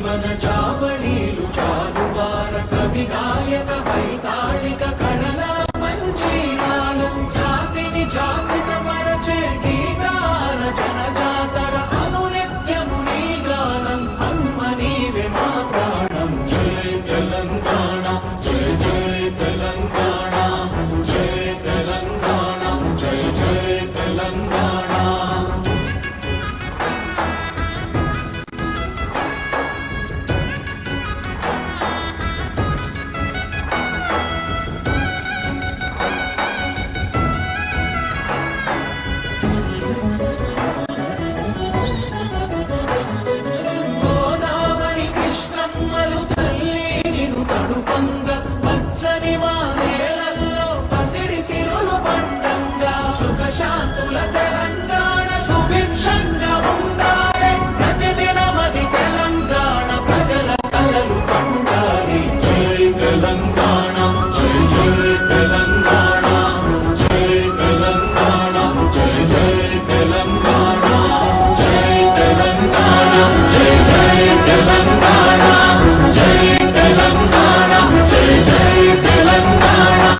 चावु चादुबार कवि गायक महिता good.